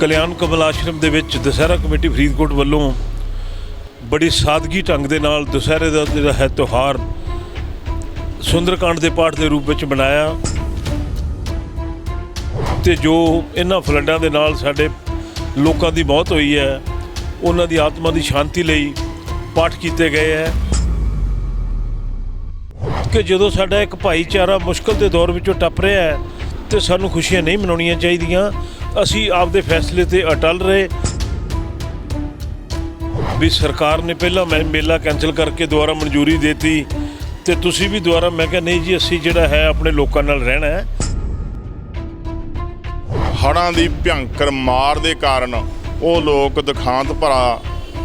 ਕਲਿਆਣ ਕਮਲ ਆਸ਼ਰਮ ਦੇ ਵਿੱਚ ਦੁਸਹਿਰਾ ਕਮੇਟੀ ਫਰੀਦਕੋਟ ਵੱਲੋਂ ਬੜੀ ਸਾਦਗੀ ਢੰਗ ਦੇ ਨਾਲ ਦੁਸਹਿਰੇ ਦਾ ਜਿਹੜਾ ਹੈ ਤਿਉਹਾਰ ਸੁੰਦਰਕਾਂਡ ਦੇ ਪਾਠ ਦੇ ਰੂਪ ਵਿੱਚ ਮਨਾਇਆ। ਤੇ ਜੋ ਇਹਨਾਂ ਫਲੱਡਾਂ ਦੇ ਨਾਲ ਸਾਡੇ ਲੋਕਾਂ ਦੀ ਮੌਤ ਹੋਈ ਹੈ, ਉਹਨਾਂ ਦੀ ਆਤਮਾ ਦੀ ਸ਼ਾਂਤੀ ਲਈ ਪਾਠ ਕੀਤੇ ਗਏ ਹੈ। ਕਿ ਜਦੋਂ ਸਾਡਾ ਇੱਕ ਭਾਈਚਾਰਾ ਮੁਸ਼ਕਲ ਦੇ ਦੌਰ ਵਿੱਚੋਂ ਟੱਪ ਰਿਹਾ ਹੈ, ਤੇ ਸਾਨੂੰ ਖੁਸ਼ੀਆਂ ਨਹੀਂ ਮਨਾਉਣੀਆਂ ਚਾਹੀਦੀਆਂ ਅਸੀਂ ਆਪਦੇ ਫੈਸਲੇ ਤੇ ਅਟਲ ਰਹੇ। ਵੀ ਸਰਕਾਰ ਨੇ ਪਹਿਲਾਂ ਮੈਂ ਮੇਲਾ ਕੈਨਸਲ ਕਰਕੇ ਦੁਬਾਰਾ ਮਨਜ਼ੂਰੀ ਦਿੱਤੀ ਤੇ ਤੁਸੀਂ ਵੀ ਦੁਬਾਰਾ ਮੈਂ ਕਿਹਾ, ਨਹੀਂ ਜੀ, ਅਸੀਂ ਜਿਹੜਾ ਹੈ ਆਪਣੇ ਲੋਕਾਂ ਨਾਲ ਰਹਿਣਾ ਹੈ। ਹੜ੍ਹਾਂ ਦੀ ਭਿਅੰਕਰ ਮਾਰ ਦੇ ਕਾਰਨ ਉਹ ਲੋਕ ਦੁਖਾਂਤ ਭਰਾ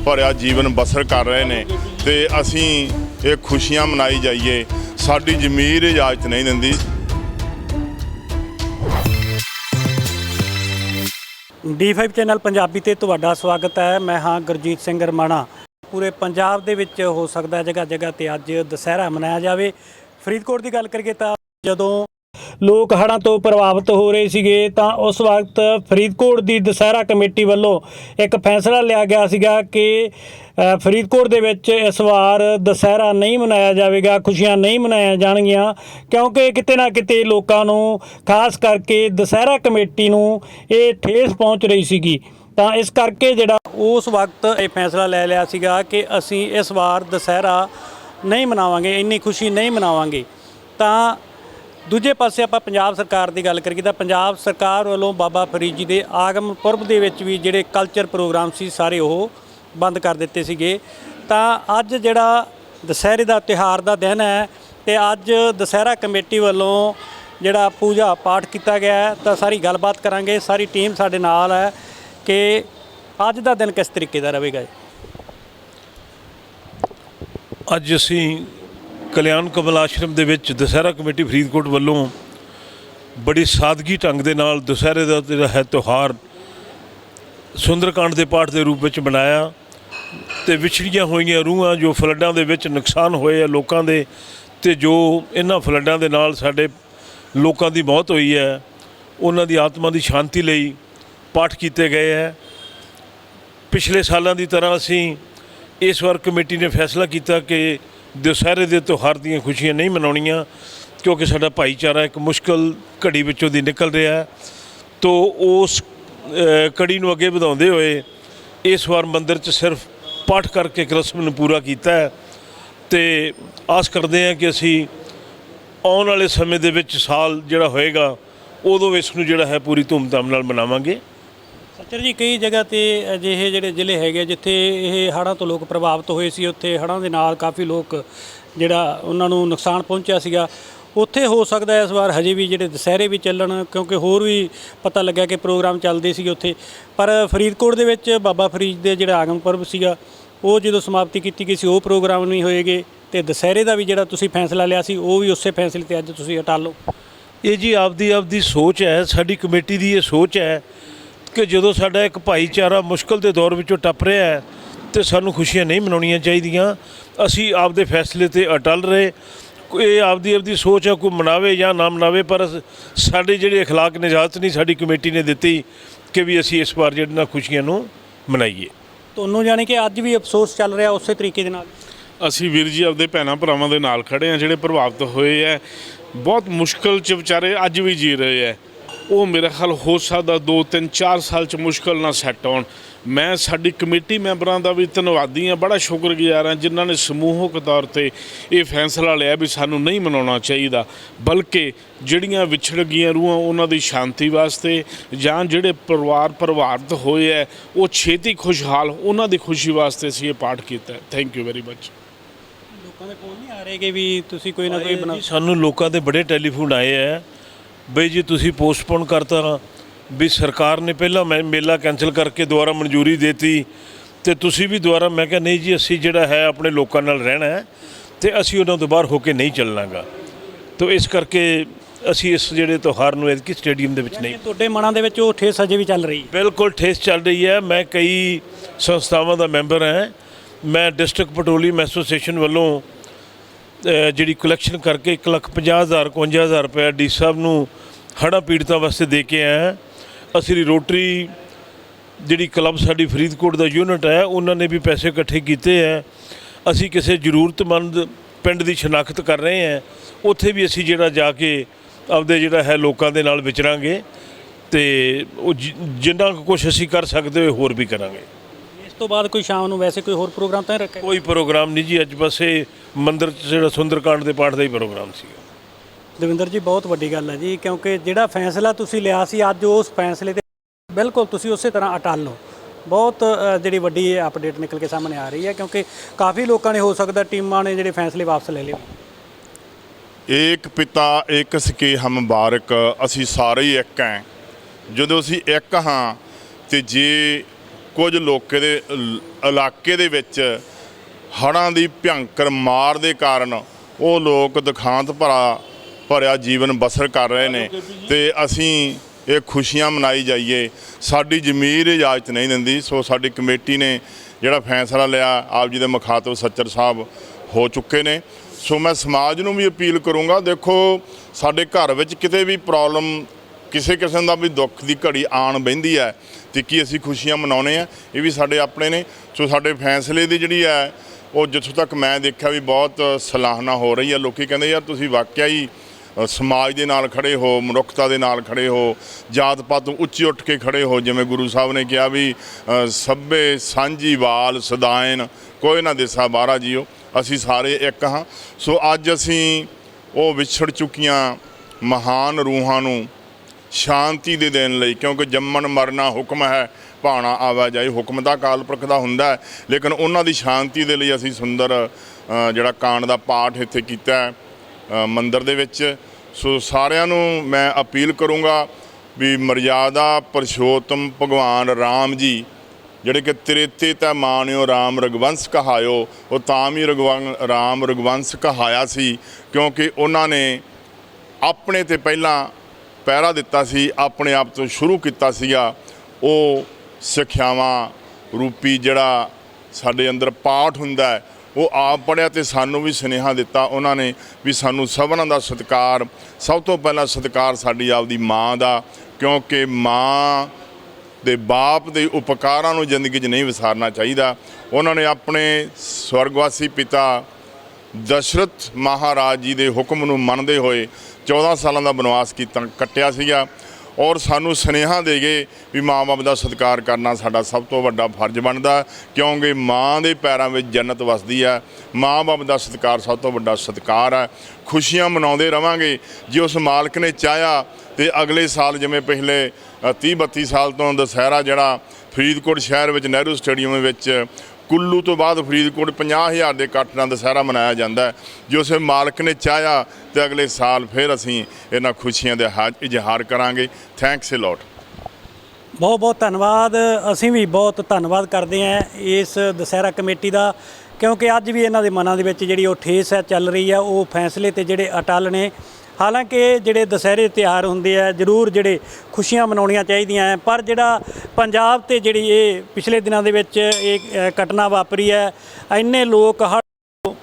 ਭਰਿਆ ਜੀਵਨ ਬਸਰ ਕਰ ਰਹੇ ਨੇ ਤੇ ਅਸੀਂ ਇਹ ਖੁਸ਼ੀਆਂ ਮਨਾਈ ਜਾਈਏ। ਸਾਡੀ ਜ਼ਮੀਰ ਇਜਾਜ਼ਤ ਨਹੀਂ ਦਿੰਦੀ। D5 ਚੈਨਲ ਪੰਜਾਬੀ ਤੇ ਤੁਹਾਡਾ ਸਵਾਗਤ ਹੈ। ਮੈਂ ਹਾਂ ਗੁਰਜੀਤ ਸਿੰਘ ਰਮਾਣਾ। ਪੂਰੇ ਪੰਜਾਬ ਦੇ ਵਿੱਚ ਹੋ ਸਕਦਾ ਜਗ੍ਹਾ ਜਗ੍ਹਾ ਤੇ ਅੱਜ ਦੁਸਹਿਰਾ ਮਨਾਇਆ ਜਾਵੇ। ਫਰੀਦਕੋਟ ਦੀ ਗੱਲ ਕਰੀਏ ਤਾਂ ਜਦੋਂ ਲੋਕ ਹੜ੍ਹਾਂ ਤੋਂ ਪ੍ਰਭਾਵਿਤ ਹੋ ਰਹੇ ਸੀਗੇ, ਤਾਂ ਉਸ ਵਕਤ ਫਰੀਦਕੋਟ ਦੀ ਦੁਸਹਿਰਾ ਕਮੇਟੀ ਵੱਲੋਂ ਇੱਕ ਫੈਸਲਾ ਲਿਆ ਗਿਆ ਸੀਗਾ ਕਿ ਫਰੀਦਕੋਟ ਦੇ ਵਿੱਚ ਇਸ ਵਾਰ ਦੁਸਹਿਰਾ ਨਹੀਂ ਮਨਾਇਆ ਜਾਵੇਗਾ, ਖੁਸ਼ੀਆਂ ਨਹੀਂ ਮਨਾਈਆਂ ਜਾਣਗੀਆਂ, ਕਿਉਂਕਿ ਕਿਤੇ ਨਾ ਕਿਤੇ ਲੋਕਾਂ ਨੂੰ, ਖਾਸ ਕਰਕੇ ਦੁਸਹਿਰਾ ਕਮੇਟੀ ਨੂੰ ਇਹ ਠੇਸ ਪਹੁੰਚ ਰਹੀ ਸੀਗੀ। ਤਾਂ ਇਸ ਕਰਕੇ ਜਿਹੜਾ ਉਸ ਵਕਤ ਇਹ ਫੈਸਲਾ ਲੈ ਲਿਆ ਸੀਗਾ ਕਿ ਅਸੀਂ ਇਸ ਵਾਰ ਦੁਸਹਿਰਾ ਨਹੀਂ ਮਨਾਵਾਂਗੇ, ਇੰਨੀ ਖੁਸ਼ੀ ਨਹੀਂ ਮਨਾਵਾਂਗੇ। ਤਾਂ ਦੂਜੇ ਪਾਸੇ ਆਪਾਂ ਪੰਜਾਬ ਸਰਕਾਰ ਦੀ ਗੱਲ ਕਰੀਏ ਤਾਂ ਪੰਜਾਬ ਸਰਕਾਰ ਵੱਲੋਂ ਬਾਬਾ ਫਰੀਦ ਜੀ ਦੇ ਆਗਮ ਪੁਰਬ ਦੇ ਵਿੱਚ ਵੀ ਜਿਹੜੇ ਕਲਚਰ ਪ੍ਰੋਗਰਾਮ ਸੀ ਸਾਰੇ ਉਹ ਬੰਦ ਕਰ ਦਿੱਤੇ ਸੀਗੇ। ਤਾਂ ਅੱਜ ਜਿਹੜਾ ਦੁਸਹਿਰੇ ਦਾ ਤਿਉਹਾਰ ਦਾ ਦਿਨ ਹੈ ਤੇ ਅੱਜ ਦੁਸਹਿਰਾ ਕਮੇਟੀ ਵੱਲੋਂ ਜਿਹੜਾ ਪੂਜਾ ਪਾਠ ਕੀਤਾ ਗਿਆ ਤਾਂ ਸਾਰੀ ਗੱਲਬਾਤ ਕਰਾਂਗੇ। ਸਾਰੀ ਟੀਮ ਸਾਡੇ ਨਾਲ ਹੈ ਕਿ ਅੱਜ ਦਾ ਦਿਨ ਕਿਸ ਤਰੀਕੇ ਦਾ ਰਹੇਗਾ ਅੱਜ ਅਸੀਂ ਕਲਿਆਣ ਕਮਲ ਆਸ਼ਰਮ ਦੇ ਵਿੱਚ ਦੁਸਹਿਰਾ ਕਮੇਟੀ ਫਰੀਦਕੋਟ ਵੱਲੋਂ ਬੜੀ ਸਾਦਗੀ ਢੰਗ ਦੇ ਨਾਲ ਦੁਸਹਿਰੇ ਦਾ ਜਿਹੜਾ ਹੈ ਤਿਉਹਾਰ ਸੁੰਦਰਕਾਂਡ ਦੇ ਪਾਠ ਦੇ ਰੂਪ ਵਿੱਚ ਮਨਾਇਆ ਤੇ ਵਿਛੜੀਆਂ ਹੋਈਆਂ ਰੂਹਾਂ ਜੋ ਫਲੱਡਾਂ ਦੇ ਵਿੱਚ ਨੁਕਸਾਨ ਹੋਏ ਆ ਲੋਕਾਂ ਦੇ ਤੇ ਜੋ ਇਹਨਾਂ ਫਲੱਡਾਂ ਦੇ ਨਾਲ ਸਾਡੇ ਲੋਕਾਂ ਦੀ ਮੌਤ ਹੋਈ ਹੈ, ਉਹਨਾਂ ਦੀ ਆਤਮਾ ਦੀ ਸ਼ਾਂਤੀ ਲਈ ਪਾਠ ਕੀਤੇ ਗਏ ਹੈ। ਪਿਛਲੇ ਸਾਲਾਂ ਦੀ ਤਰ੍ਹਾਂ ਅਸੀਂ ਇਸ ਵਾਰ ਕਮੇਟੀ ਨੇ ਫੈਸਲਾ ਕੀਤਾ ਕਿ ਦੁਸਹਿਰੇ ਦੇ ਤਿਉਹਾਰ ਦੀਆਂ ਖੁਸ਼ੀਆਂ ਨਹੀਂ ਮਨਾਉਣੀਆਂ ਕਿਉਂਕਿ ਸਾਡਾ ਭਾਈਚਾਰਾ ਇੱਕ ਮੁਸ਼ਕਲ ਘੜੀ ਵਿੱਚੋਂ ਦੀ ਨਿਕਲ ਰਿਹਾ ਹੈ। ਤੋ ਉਸ ਅ, ਕੜੀ ਨੂੰ ਅੱਗੇ ਵਧਾਉਂਦੇ ਹੋਏ ਇਸ ਵਾਰ ਮੰਦਿਰ 'ਚ ਸਿਰਫ ਪਾਠ ਕਰਕੇ ਇੱਕ ਰਸਮ ਨੂੰ ਪੂਰਾ ਕੀਤਾ ਹੈ। ਤੇ ਆਸ ਕਰਦੇ ਹਾਂ ਕਿ ਅਸੀਂ ਆਉਣ ਵਾਲੇ ਸਮੇਂ ਦੇ ਵਿੱਚ ਸਾਲ ਜਿਹੜਾ ਹੋਏਗਾ ਉਦੋਂ ਇਸ ਨੂੰ ਜਿਹੜਾ ਹੈ ਪੂਰੀ ਧੂਮਧਾਮ ਨਾਲ ਮਨਾਵਾਂਗੇ। ਸੱਚਰ ਜੀ, ਕਈ ਜਗ੍ਹਾ ਤੇ ਅਜਿਹੇ ਜਿਹੜੇ ਜ਼ਿਲ੍ਹੇ ਹੈਗੇ ਆ, ਜਿੱਥੇ ਇਹ ਹੜ੍ਹਾਂ ਤੋਂ ਲੋਕ ਪ੍ਰਭਾਵਿਤ ਹੋਏ ਸੀ, ਉੱਥੇ ਹੜ੍ਹਾਂ ਦੇ ਨਾਲ ਕਾਫੀ ਲੋਕ ਜਿਹੜਾ ਉਹਨਾਂ ਨੂੰ ਨੁਕਸਾਨ ਪਹੁੰਚਿਆ ਸੀਗਾ। ਉੱਥੇ ਹੋ ਸਕਦਾ ਹੈ ਇਸ ਵਾਰ ਹਜੇ ਵੀ ਜਿਹੜੇ ਦੁਸਹਿਰੇ ਵੀ ਚੱਲਣ, ਕਿਉਂਕਿ ਹੋਰ ਵੀ ਪਤਾ ਲੱਗਿਆ ਕਿ ਪ੍ਰੋਗਰਾਮ ਚੱਲਦੇ ਸੀ ਉੱਥੇ। ਪਰ ਫਰੀਦਕੋਟ ਦੇ ਵਿੱਚ ਬਾਬਾ ਫਰੀਦ ਦੇ ਜਿਹੜਾ ਆਗਮ ਪੁਰਬ ਸੀਗਾ, ਉਹ ਜਦੋਂ ਸਮਾਪਤੀ ਕੀਤੀ ਗਈ ਸੀ, ਉਹ ਪ੍ਰੋਗਰਾਮ ਨਹੀਂ ਹੋਏਗੇ। ਤੇ ਦੁਸਹਿਰੇ ਦਾ ਵੀ ਜਿਹੜਾ ਤੁਸੀਂ ਫੈਸਲਾ ਲਿਆ ਸੀ, ਉਹ ਵੀ ਉਸੇ ਫੈਸਲੇ ਤੇ ਅੱਜ ਤੁਸੀਂ ਹਟਾ ਲਓ। ਇਹ ਜੀ ਆਪਦੀ ਆਪਦੀ ਸੋਚ ਹੈ, ਸਾਡੀ ਕਮੇਟੀ ਦੀ ਇਹ ਸੋਚ ਹੈ ਕਿ ਜਦੋਂ ਸਾਡਾ ਇੱਕ ਭਾਈਚਾਰਾ ਮੁਸ਼ਕਲ ਦੇ ਦੌਰ ਵਿੱਚੋਂ ਟੱਪ ਰਿਹਾ ਹੈ ਤੇ ਸਾਨੂੰ ਖੁਸ਼ੀਆਂ ਨਹੀਂ ਮਨਾਉਣੀਆਂ ਚਾਹੀਦੀਆਂ ਅਸੀਂ ਆਪਦੇ ਫੈਸਲੇ ਤੇ ਅਟਲ ਰਹੇ ਕੋਈ ਇਹ ਆਪਦੀ ਆਪਦੀ ਸੋਚ ਹੈ ਕੋਈ ਮਨਾਵੇ ਜਾਂ ਨਾ ਮਨਾਵੇ ਪਰ ਸਾਡੇ ਜਿਹੜੇ اخلاق ਨੇ ਇਜਾਜ਼ਤ ਨਹੀਂ ਸਾਡੀ ਕਮੇਟੀ ਨੇ ਦਿੱਤੀ ਕਿ ਵੀ ਅਸੀਂ ਇਸ ਵਾਰ ਜਿਹੜੀਆਂ ਖੁਸ਼ੀਆਂ ਨੂੰ ਮਨਾਈਏ ਤੁਹਾਨੂੰ ਜਾਣੀ ਕਿ ਅੱਜ ਵੀ ਅਫਸੋਸ ਚੱਲ ਰਿਹਾ ਉਸੇ ਤਰੀਕੇ ਦੇ ਨਾਲ ਅਸੀਂ ਵੀਰ ਜੀ ਆਪਦੇ ਭੈਣਾਂ ਭਰਾਵਾਂ ਦੇ ਨਾਲ ਖੜੇ ਆ ਜਿਹੜੇ ਪ੍ਰਭਾਵਿਤ ਹੋਏ ਆ ਬਹੁਤ ਮੁਸ਼ਕਲ ਚ ਵਿਚਾਰੇ ਅੱਜ ਵੀ ਜੀ ਰਹੇ ਆ ਉਹ ਮੇਰੇ ਖਿਆਲ ਹੋ ਸਕਦਾ 2 3 4 ਸਾਲ ਚ ਮੁਸ਼ਕਲ ਨਾਲ ਸੈੱਟ ਹੋਣ। ਮੈਂ ਸਾਡੀ ਕਮੇਟੀ ਮੈਂਬਰਾਂ ਦਾ ਵੀ ਧੰਨਵਾਦੀ ਆ ਬੜਾ ਸ਼ੁਕਰਗੁਜ਼ਾਰ ਆ ਜਿਨ੍ਹਾਂ ਨੇ ਸਮੂਹਕ ਤੌਰ ਤੇ ਇਹ ਫੈਸਲਾ ਲਿਆ ਵੀ ਸਾਨੂੰ ਨਹੀਂ ਮਨਾਉਣਾ ਚਾਹੀਦਾ ਬਲਕਿ ਜਿਹੜੀਆਂ ਵਿਛੜ ਗਈਆਂ ਰੂਹਾਂ ਉਹਨਾਂ ਦੀ ਸ਼ਾਂਤੀ ਵਾਸਤੇ ਜਾਂ ਜਿਹੜੇ ਪਰਿਵਾਰ ਪ੍ਰਭਾਵਿਤ ਹੋਏ ਆ ਉਹ ਛੇਤੀ ਖੁਸ਼ਹਾਲ ਉਹਨਾਂ ਦੀ ਖੁਸ਼ੀ ਵਾਸਤੇ ਅਸੀਂ ਇਹ ਪਾਠ ਕੀਤਾ ਥੈਂਕ ਯੂ ਵੈਰੀ ਮੱਚ ਲੋਕਾਂ ਦੇ ਫੋਨ ਨਹੀਂ ਆ ਰਹੇ ਕਿ ਵੀ ਤੁਸੀਂ ਕੋਈ ਨਾ ਕੋਈ ਬਣਾ ਸਾਨੂੰ ਲੋਕਾਂ ਦੇ ਬੜੇ ਟੈਲੀਫੋਨ ਆਏ ਆ। ਬਈ ਜੀ ਤੁਸੀਂ ਪੋਸਟਪੋਨ ਕਰਤਾ ਵੀ ਸਰਕਾਰ ਨੇ ਪਹਿਲਾਂ ਮੈਂ ਮੇਲਾ ਕੈਨਸਲ ਕਰਕੇ ਦੁਬਾਰਾ ਮਨਜ਼ੂਰੀ ਦਿੱਤੀ ਤੇ ਤੁਸੀਂ ਵੀ ਦੁਬਾਰਾ ਮੈਂ ਕਿਹਾ ਨਹੀਂ ਜੀ ਅਸੀਂ ਜਿਹੜਾ ਹੈ ਆਪਣੇ ਲੋਕਾਂ ਨਾਲ ਰਹਿਣਾ ਹੈ ਤੇ ਅਸੀਂ ਉਹਨਾਂ ਤੋਂ ਬਾਹਰ ਹੋ ਕੇ ਨਹੀਂ ਚੱਲਣਾਗਾ। ਤੋ ਇਸ ਕਰਕੇ ਅਸੀਂ ਇਸ ਜਿਹੜੇ ਤਿਉਹਾਰ ਨੂੰ ਐਤਕੀ ਸਟੇਡੀਅਮ ਦੇ ਵਿੱਚ ਨਹੀਂ ਤੁਹਾਡੇ ਮਨਾਂ ਦੇ ਵਿੱਚ ਉਹ ਠੇਸ ਅਜੇ ਵੀ ਚੱਲ ਰਹੀ ਹੈ। ਬਿਲਕੁਲ ਠੇਸ ਚੱਲ ਰਹੀ ਹੈ। ਮੈਂ ਕਈ ਸੰਸਥਾਵਾਂ ਦਾ ਮੈਂਬਰ ਹਾਂ। ਮੈਂ ਡਿਸਟ੍ਰਿਕਟ ਪੈਟਰੋਲੀਅਮ ਐਸੋਸੀਏਸ਼ਨ ਵੱਲੋਂ ਜਿਹੜੀ ਕਲੈਕਸ਼ਨ ਕਰਕੇ 1 ਲੱਖ 50 ਹਜ਼ਾਰ 51 ਹਜ਼ਾਰ ਰੁਪਏ ਡੀ ਸਾਹਿਬ ਨੂੰ ਹੜ੍ਹਾਂ ਪੀੜਤਾਂ ਵਾਸਤੇ ਦੇ ਕੇ ਆਇਆ ਅਸੀਂ ਰੋਟਰੀ, ਜਿਹੜੀ ਕਲੱਬ ਸਾਡੀ ਫਰੀਦਕੋਟ ਦਾ ਯੂਨਿਟ ਹੈ, ਉਹਨਾਂ ਨੇ ਵੀ ਪੈਸੇ ਇਕੱਠੇ ਕੀਤੇ ਹੈ। ਅਸੀਂ ਕਿਸੇ ਜ਼ਰੂਰਤਮੰਦ ਪਿੰਡ ਦੀ ਸ਼ਨਾਖਤ ਕਰ ਰਹੇ ਹਾਂ। ਉੱਥੇ ਵੀ ਅਸੀਂ ਜਿਹੜਾ ਜਾ ਕੇ ਆਪਦੇ ਜਿਹੜਾ ਹੈ ਲੋਕਾਂ ਦੇ ਨਾਲ ਵਿਚਰਾਂਗੇ ਤੇ ਉਹ ਜਿੰਨਾ ਕੁਝ ਅਸੀਂ ਕਰ ਸਕਦੇ ਹੋਏ ਹੋਰ ਵੀ ਕਰਾਂਗੇ। ਤੋਂ ਬਾਅਦ ਕੋਈ ਸ਼ਾਮ ਨੂੰ ਵੈਸੇ ਕੋਈ ਹੋਰ ਪ੍ਰੋਗਰਾਮ ਤਾਂ ਨਹੀਂ ਰੱਖਿਆ? ਕੋਈ ਪ੍ਰੋਗਰਾਮ ਨਹੀਂ ਜੀ ਅੱਜ ਬਸ ਇਹ ਮੰਦਿਰ 'ਚ ਜਿਹੜਾ ਸੁੰਦਰਕਾਂਡ ਦੇ ਪਾਠ ਦਾ ਹੀ ਪ੍ਰੋਗਰਾਮ ਸੀਗਾ ਦਵਿੰਦਰ ਜੀ ਬਹੁਤ ਵੱਡੀ ਗੱਲ ਹੈ ਜੀ ਕਿਉਂਕਿ ਜਿਹੜਾ ਫੈਸਲਾ ਤੁਸੀਂ ਲਿਆ ਸੀ ਅੱਜ ਉਸ ਫੈਸਲੇ ਤੇ ਬਿਲਕੁਲ ਤੁਸੀਂ ਉਸੇ ਤਰ੍ਹਾਂ ਅਟਲ ਹੋ। ਬਹੁਤ ਜਿਹੜੀ ਵੱਡੀ ਅਪਡੇਟ ਨਿਕਲ ਕੇ ਸਾਹਮਣੇ ਆ ਰਹੀ ਹੈ ਕਿਉਂਕਿ ਕਾਫੀ ਲੋਕਾਂ ਨੇ ਹੋ ਸਕਦਾ ਟੀਮਾਂ ਨੇ ਜਿਹੜੇ ਫੈਸਲੇ ਵਾਪਸ ਲੈ ਲਏ ਏਕ ਪਿਤਾ ਏਕ ਸਕੇ ਹਮ ਮੁਬਾਰਕ ਅਸੀਂ ਸਾਰੇ ਹੀ ਇੱਕ ਹੈ। ਜਦੋਂ ਅਸੀਂ ਇੱਕ ਹਾਂ ਤੇ ਜੇ ਕੁਝ ਲੋਕੇ ਦੇ ਇਲਾਕੇ ਦੇ ਵਿੱਚ ਹੜ੍ਹਾਂ ਦੀ ਭਿਅੰਕਰ ਮਾਰ ਦੇ ਕਾਰਨ ਉਹ ਲੋਕ ਦੁਖਾਂਤ ਭਰਾ, ਭਰਿਆ ਜੀਵਨ ਬਸਰ ਕਰ ਰਹੇ ਨੇ ਤੇ ਅਸੀਂ ਇਹ ਖੁਸ਼ੀਆਂ ਮਨਾਈ ਜਾਈਏ। ਸਾਡੀ ਜ਼ਮੀਰ ਇਜਾਜ਼ਤ ਨਹੀਂ ਦਿੰਦੀ, ਸੋ ਸਾਡੀ ਕਮੇਟੀ ਨੇ ਜਿਹੜਾ ਫੈਸਲਾ ਲਿਆ, ਆਪ ਜੀ ਦੇ ਮੁਖਾਤਬ ਸੱਚਰ ਸਾਹਿਬ ਹੋ ਚੁੱਕੇ ਨੇ। ਸੋ ਮੈਂ ਸਮਾਜ ਨੂੰ ਵੀ ਅਪੀਲ ਕਰੂੰਗਾ, ਦੇਖੋ ਸਾਡੇ ਘਰ ਵਿੱਚ ਕਿਤੇ ਵੀ ਪ੍ਰੋਬਲਮ ਕਿਸੇ ਕਿਸਮ ਦਾ ਵੀ ਦੁੱਖ ਦੀ ਘੜੀ ਆਣ ਬਹਿੰਦੀ ਹੈ ਤੇ ਕੀ ਅਸੀਂ ਖੁਸ਼ੀਆਂ ਮਨਾਉਣੇ ਆ ਇਹ ਵੀ ਸਾਡੇ ਆਪਣੇ ਨੇ। ਸੋ ਸਾਡੇ ਫੈਸਲੇ ਦੀ ਜਿਹੜੀ ਹੈ ਉਹ ਜਿੱਥੋਂ ਤੱਕ ਮੈਂ ਦੇਖਿਆ ਵੀ ਬਹੁਤ ਸਲਾਹਨਾ ਹੋ ਰਹੀ ਹੈ। ਲੋਕੀ ਕਹਿੰਦੇ ਯਾਰ ਤੁਸੀਂ ਵਾਕਿਆ ਹੀ ਸਮਾਜ ਦੇ ਨਾਲ ਖੜੇ ਹੋ ਮਨੁੱਖਤਾ ਦੇ ਨਾਲ ਖੜੇ ਹੋ ਜਾਤ ਪਾਤ ਤੋਂ ਉੱਚੀ ਉੱਠ ਕੇ ਖੜੇ ਹੋ। ਜਿਵੇਂ ਗੁਰੂ ਸਾਹਿਬ ਨੇ ਕਿਹਾ ਵੀ ਅ, ਸਭੇ ਸਾਂਝੀ ਵਾਲ ਸਦਾਇਨ ਕੋਈ ਨਾ ਦੇਸਾ ਬਾਹਰਾ ਜੀਓ। ਅਸੀਂ ਸਾਰੇ ਇੱਕ ਹਾਂ। ਸੋ ਅੱਜ ਅਸੀਂ ਉਹ ਵਿਛੜ ਚੁੱਕੀਆਂ ਮਹਾਨ ਰੂਹਾਂ ਨੂੰ ਸ਼ਾਂਤੀ ਦੇ ਦੇਣ ਲਈ, ਕਿਉਂਕਿ ਜੰਮਣ ਮਰਨਾ ਹੁਕਮ ਹੈ, ਭਾਣਾ ਆਵਾਜਾਈ ਹੁਕਮ ਦਾ ਕਾਲ ਪੁਰਖ ਦਾ ਹੁੰਦਾ ਹੈ, ਲੇਕਿਨ ਉਹਨਾਂ ਦੀ ਸ਼ਾਂਤੀ ਦੇ ਲਈ ਅਸੀਂ ਸੁੰਦਰ ਜਿਹੜਾ ਕਾਂਡ ਦਾ ਪਾਠ ਇੱਥੇ ਕੀਤਾ ਹੈ ਮੰਦਿਰ ਦੇ ਵਿੱਚ। ਸੋ ਸਾਰਿਆਂ ਨੂੰ ਮੈਂ ਅਪੀਲ ਕਰੂੰਗਾ ਵੀ ਮਰਜ਼ਾਦਾ ਪਰਸ਼ੋਤਮ ਭਗਵਾਨ ਰਾਮ ਜੀ, ਜਿਹੜੇ ਕਿ ਤ੍ਰੇਤੇ ਤਾਂ ਮਾਨਿਓ ਰਾਮ ਰਗਵੰਸ ਕਹਾਇਓ, ਉਹ ਤਾਂ ਵੀ ਰਗਵੰ ਰਾਮ ਰਗਵੰਸ ਕਹਾਇਆ ਸੀ, ਕਿਉਂਕਿ ਉਹਨਾਂ ਨੇ ਆਪਣੇ ਤੇ ਪਹਿਲਾਂ ਪਹਿਰਾ ਦਿੱਤਾ ਸੀ, ਆਪਣੇ ਆਪ ਤੋਂ ਸ਼ੁਰੂ ਕੀਤਾ ਸੀਗਾ, ਉਹ ਸਿੱਖਿਆਵਾਂ ਰੂਪੀ ਜਿਹੜਾ ਸਾਡੇ ਅੰਦਰ ਪਾਠ ਹੁੰਦਾ ਹੈ, ਉਹ ਆਪ ਪੜਿਆ ਤੇ ਸਾਨੂੰ ਵੀ ਸੁਨੇਹਾ ਦਿੱਤਾ, ਉਹਨਾਂ ਨੇ ਵੀ ਸਾਨੂੰ ਸਭਨਾਂ ਦਾ ਸਤਿਕਾਰ, ਸਭ ਤੋਂ ਪਹਿਲਾਂ ਸਤਿਕਾਰ ਸਾਡੀ ਆਪਦੀ ਮਾਂ ਦਾ, ਕਿਉਂਕਿ ਮਾਂ ਦੇ ਬਾਪ ਦੇ ਉਪਕਾਰਾਂ ਨੂੰ ਜ਼ਿੰਦਗੀ 'ਚ ਨਹੀਂ ਵਿਸਾਰਨਾ ਚਾਹੀਦਾ। ਉਹਨਾਂ ਨੇ ਆਪਣੇ ਸਵਰਗਵਾਸੀ ਪਿਤਾ ਦਸ਼ਰਥ ਮਹਾਰਾਜ ਜੀ ਦੇ ਹੁਕਮ ਨੂੰ ਮੰਨਦੇ ਹੋਏ 14 ਸਾਲਾਂ ਦਾ ਬਨਵਾਸ ਕੀਤਾ, ਕੱਟਿਆ ਸੀਗਾ ਔਰ ਸਾਨੂੰ ਸੁਨੇਹਾ ਦੇ ਗਏ ਵੀ ਮਾਂ-ਬਾਪ ਦਾ ਸਤਿਕਾਰ ਕਰਨਾ ਸਾਡਾ ਸਭ ਤੋਂ ਵੱਡਾ ਫਰਜ਼ ਬਣਦਾ, ਕਿਉਂਕਿ ਮਾਂ ਦੇ ਪੈਰਾਂ ਵਿੱਚ ਜੰਨਤ ਵਸਦੀ ਹੈ ਮਾਂ-ਬਾਪ ਦਾ ਸਤਿਕਾਰ ਸਭ ਤੋਂ ਵੱਡਾ ਸਤਿਕਾਰ ਹੈ ਖੁਸ਼ੀਆਂ ਮਨਾਉਂਦੇ ਰਵਾਂਗੇ, ਜੇ ਉਸ ਮਾਲਕ ਨੇ ਚਾਹਿਆ ਤੇ ਅਗਲੇ ਸਾਲ ਜਿਵੇਂ ਪਿਛਲੇ 30 32 ਸਾਲ ਤੋਂ ਦੁਸਹਿਰਾ ਜਿਹੜਾ ਫਰੀਦਕੋਟ ਸ਼ਹਿਰ ਵਿੱਚ ਨਹਿਰੂ ਸਟੇਡੀਅਮ ਵਿੱਚ ਕੁੱਲੂ ਤੋਂ ਬਾਅਦ ਫਰੀਦਕੋਟ 50000 ਦੇ ਇਕੱਠ ਨਾਲ ਦੁਸਹਿਰਾ ਮਨਾਇਆ ਜਾਂਦਾ ਹੈ, ਜੇ ਉਸੇ ਮਾਲਕ ਨੇ ਚਾਹਿਆ ਤੇ ਅਗਲੇ ਸਾਲ ਫਿਰ ਅਸੀਂ ਇਹਨਾਂ ਖੁਸ਼ੀਆਂ ਦੇ ਹਾ- ਇਜ਼ਹਾਰ ਕਰਾਂਗੇ। ਥੈਂਕਸ ਅ ਲੋਟ ਬਹੁਤ ਬਹੁਤ ਧੰਨਵਾਦ। ਅਸੀਂ ਵੀ ਬਹੁਤ ਧੰਨਵਾਦ ਕਰਦੇ ਹਾਂ ਇਸ ਦੁਸਹਿਰਾ ਕਮੇਟੀ ਦਾ, ਕਿਉਂਕਿ ਅੱਜ ਵੀ ਇਹਨਾਂ ਦੇ ਮਨਾਂ ਦੇ ਵਿੱਚ ਜਿਹੜੀ ਉਹ ਠੇਸ ਹੈ, ਚੱਲ ਰਹੀ ਹੈ, ਉਹ ਫੈਸਲੇ ਤੇ ਜਿਹੜੇ ਅਟਲ ਨੇ ਹਾਲਾਂਕਿ ਜਿਹੜੇ ਦੁਸਹਿਰੇ ਤਿਉਹਾਰ ਹੁੰਦੇ ਆ, ਜ਼ਰੂਰ ਜਿਹੜੇ ਖੁਸ਼ੀਆਂ ਮਨਾਉਣੀਆਂ ਚਾਹੀਦੀਆਂ ਹੈ ਪਰ ਜਿਹੜਾ ਪੰਜਾਬ ਤੇ ਜਿਹੜੀ ਇਹ ਪਿਛਲੇ ਦਿਨਾਂ ਦੇ ਵਿੱਚ ਇਹ ਘਟਨਾ ਵਾਪਰੀ ਹੈ ਇੰਨੇ ਲੋਕ ਹੜ੍ਹ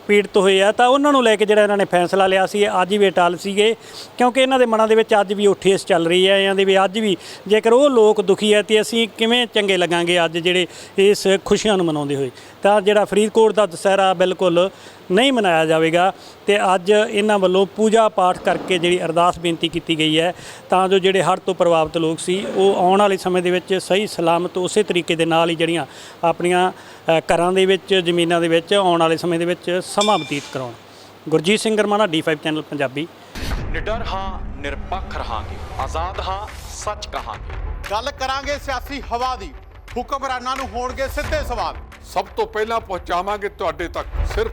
ਪੀੜਤ ਹੋਏ ਆ, ਤਾਂ ਉਹਨਾਂ ਨੂੰ ਲੈ ਕੇ ਜਿਹੜਾ ਇਹਨਾਂ ਨੇ ਫੈਸਲਾ ਲਿਆ ਸੀ ਅੱਜ ਵੀ ਅਟਲ ਸੀਗੇ, ਕਿਉਂਕਿ ਇਹਨਾਂ ਦੇ ਮਨਾਂ ਦੇ ਵਿੱਚ ਅੱਜ ਵੀ ਉਹ ਠੇਸ ਚੱਲ ਰਹੀ ਹੈ ਇਹਨਾਂ ਦੇ ਵੀ ਅੱਜ ਵੀ ਜੇਕਰ ਉਹ ਲੋਕ ਦੁਖੀ ਹੈ ਤੇ ਅਸੀਂ ਕਿਵੇਂ ਚੰਗੇ ਲੱਗਾਂਗੇ ਅੱਜ ਜਿਹੜੇ ਇਸ ਖੁਸ਼ੀਆਂ ਨੂੰ ਮਨਾਉਂਦੇ ਹੋਏ। ਤਾਂ ਜਿਹੜਾ ਫਰੀਦਕੋਟ ਦਾ ਦੁਸਹਿਰਾ ਬਿਲਕੁਲ ਨਹੀਂ ਮਨਾਇਆ ਜਾਵੇਗਾ ਤੇ ਅੱਜ ਇਹਨਾਂ ਵੱਲੋਂ ਪੂਜਾ ਪਾਠ ਕਰਕੇ ਜਿਹੜੀ ਅਰਦਾਸ ਬੇਨਤੀ ਕੀਤੀ ਗਈ ਹੈ ਤਾਂ ਜੋ ਜਿਹੜੇ ਹੜ੍ਹ ਤੋਂ ਪ੍ਰਭਾਵਿਤ ਲੋਕ ਸੀ ਉਹ ਆਉਣ ਵਾਲੇ ਸਮੇਂ ਦੇ ਵਿੱਚ ਸਹੀ ਸਲਾਮਤ ਉਸੇ ਤਰੀਕੇ ਦੇ ਨਾਲ ਹੀ ਜਿਹੜੀਆਂ ਆਪਣੀਆਂ ਘਰਾਂ ਦੇ ਵਿੱਚ ਜ਼ਮੀਨਾਂ ਦੇ ਵਿੱਚ ਆਉਣ ਵਾਲੇ ਸਮੇਂ ਦੇ ਵਿੱਚ ਸਮਾਂ ਬਤੀਤ ਕਰਾਉਣ। Gurjeet Singh Garmana D5 channel Punjabi. ਨਿਡਰ ਹਾਂ ਨਿਰਪੱਖ ਰਹਾਂਗੇ। ਆਜ਼ਾਦ ਹਾਂ ਸੱਚ ਕਹਾਂਗੇ। ਗੱਲ ਕਰਾਂਗੇ ਸਿਆਸੀ ਹਵਾ ਦੀ। ਹੁਕਮਰਾਨਾਂ ਨੂੰ ਹੋਣਗੇ ਸਿੱਧੇ ਸਵਾਲ। ਸਭ ਤੋਂ ਪਹਿਲਾਂ ਪਹੁੰਚਾਵਾਂਗੇ ਤੁਹਾਡੇ ਤੱਕ। ਸਿਰਫ